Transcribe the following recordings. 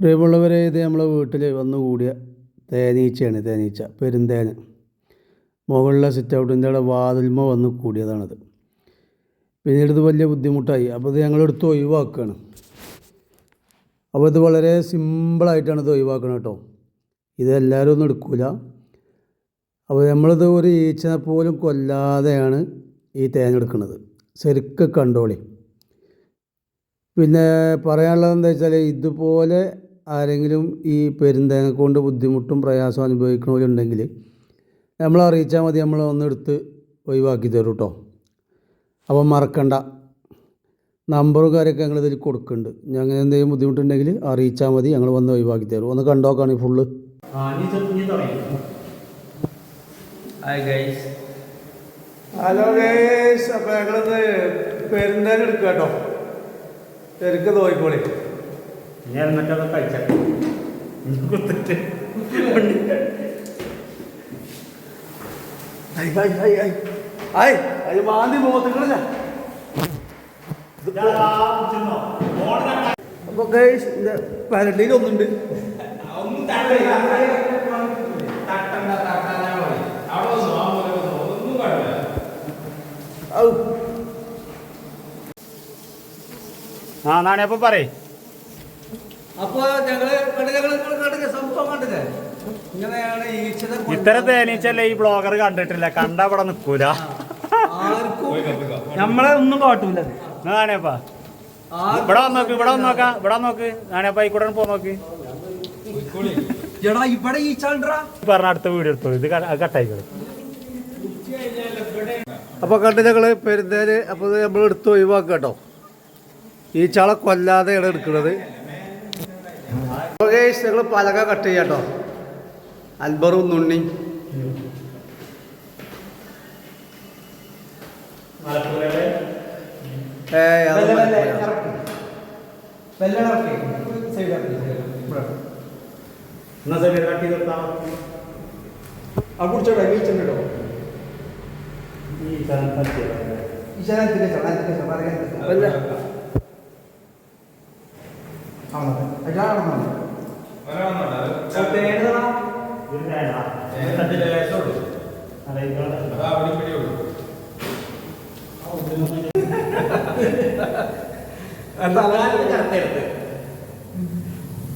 പ്രിയമുള്ളവരെ ഇത് നമ്മളെ വീട്ടിൽ വന്നു കൂടിയ തേനീച്ചയാണ് തേനീച്ച പെരുന്തേന മുകളിലെ സിറ്റ് ഔട്ടിന്റെ അവിടെ വാതിൽമ വന്ന് കൂടിയതാണത്. പിന്നീട് ഇത് വലിയ ബുദ്ധിമുട്ടായി. അപ്പോൾ ഇത് ഞങ്ങളെടുത്ത് ഒഴിവാക്കുകയാണ്. അപ്പോൾ ഇത് വളരെ സിമ്പിളായിട്ടാണ് ഇത് ഒഴിവാക്കുന്നത് കേട്ടോ. ഇത് എല്ലാവരും ഒന്നും എടുക്കില്ല അപ്പോൾ നമ്മളിത് ഒരു ഈച്ചനെ പോലും കൊല്ലാതെയാണ് ഈ തേനെടുക്കുന്നത് ശരിക്കും കണ്ടോളി. പിന്നെ പറയാനുള്ളത് എന്താ വെച്ചാൽ ഇതുപോലെ ആരെങ്കിലും ഈ പെരുന്തേങ്ങ കൊണ്ട് ബുദ്ധിമുട്ടും പ്രയാസവും അനുഭവിക്കണമെന്നുണ്ടെങ്കിൽ നമ്മൾ അറിയിച്ചാൽ മതി നമ്മൾ ഒന്നെടുത്ത് ഒഴിവാക്കി തരും കേട്ടോ അപ്പം മറക്കണ്ട. നമ്പറും കാര്യമൊക്കെ ഞങ്ങൾ ഇതിൽ കൊടുക്കുന്നുണ്ട്. ഞങ്ങൾ എന്തെങ്കിലും ബുദ്ധിമുട്ടുണ്ടെങ്കിൽ അറിയിച്ചാൽ മതി ഞങ്ങൾ വന്ന് ഒഴിവാക്കി തരും. ഒന്ന് കണ്ടോക്കാണ് ഫുള്ള് ഹലോ ഗേസ് അപ്പോൾ ഞങ്ങളിത് പെരുന്തേങ്ങ എടുക്കാം കേട്ടോ ശരിക്കും നോക്കിക്കോളി ഞാൻ എന്നിട്ടത് കഴിച്ചേക്കാം. കുത്തിട്ട് മുഖത്തിക്കണില്ല അപ്പൊ ഗൈസ് ഇത് പരട്ടിയിൽ ഒന്നുണ്ട്. ആ നാണി അപ്പൊ പറയേ. അപ്പൊ ഞങ്ങൾ കണ്ട് കണ്ടില്ല? സംഭവം കണ്ടില്ലേ? ഇങ്ങനെയാണ് ഈച്ചനെ കൊല്ലാൻ ഇത്തരം തേനീച്ചല്ലേ ഈ ബ്ലോഗർ കണ്ടിട്ടില്ല. കണ്ട അവിടെ നിക്കൂല. ആർക്കും നമ്മളെ ഒന്നും കാട്ടൂല. നാണേപ്പാ ഇവിടെ നോക്ക് ഇവിടെ നോക്കാം ഇവിടെ നോക്ക്. നാണേപ്പാ ഈ കൂടെ പോ നോക്ക് എടാ ഇവിടെ ഈച്ചാണ്ടാ പറഞ്ഞ അടുത്ത വീട് എടുത്തു ഇത് കട്ടായിക്കോളൂ അപ്പോൾ കണ്ട് ഞങ്ങൾ പെരുന്നേര് അപ്പോൾ നമ്മൾ എടുത്ത് ഒഴിവാക്കുക കേട്ടോ. ഈ ചാള കൊല്ലാതെയാണ് എടുക്കുന്നത്. ഞങ്ങൾ പലക കട്ട് ചെയ്യാം കേട്ടോ. അൽബറും നുണ്ണി. ഏ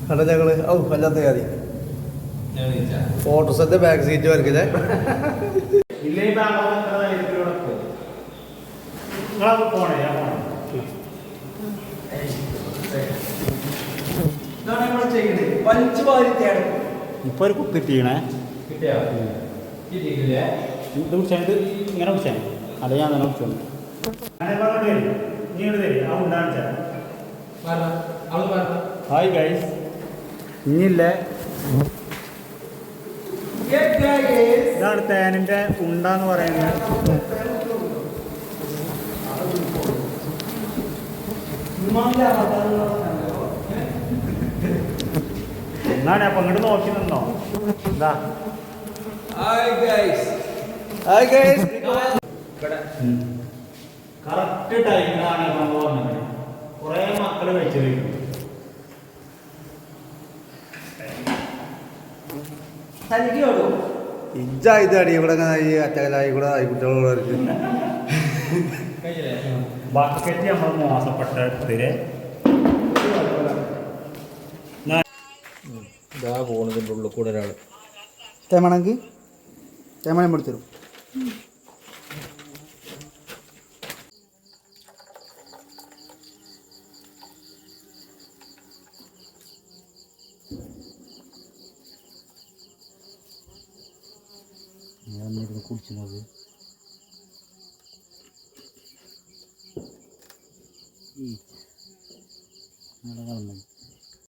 കണ്ട ഞങ്ങൾ. ഔ വല്ലാത്ത ഫോട്ടോസ് ഫോട്ടോസത്തെ ബാക്ക് സീറ്റ് വരക്കില്ലേ ഇല്ലേ. ഈ വാരി തേടും ഇപ്പൊ ഒരു കുത്തിട്ടീണേ ഇത് കുടിച്ചാൽ ഇത് ഇങ്ങനെ കുടിച്ചാൽ അല്ല ഞാൻ അങ്ങനെ ഉണ്ടാകാൻ ഹായ് ഗൈസ് ഇനിയില്ലേ? ഇതാണ് തേനിന്റെ ഉണ്ട എന്ന് പറയുന്നത് എന്നാണ് അപ്പൊ അങ്ങോട്ട് നോക്കി നിന്നോ? എന്താ കറക്റ്റ് ടൈമിലാണ് നമ്മൾ വന്നത്. കുറേ മക്കൾ വെച്ചത് ഇജ്ജ ഇത് അടി ഇവിടെ ഇങ്ങനെ ഈ അറ്റകലായി കൂടെ ആയിക്കുട്ടികളോട് ബക്കറ്റ് നമ്മൾ മോശപ്പെട്ട ഇതാ പോണതിന്റെ ഉള്ളിൽ കൂടെ ഒരാൾ തേമണെങ്കിൽ തേമണ എടുത്തരും ഞാൻ ഇരുന്ന് കുടിച്ചിനത് ഈ നടക്കണം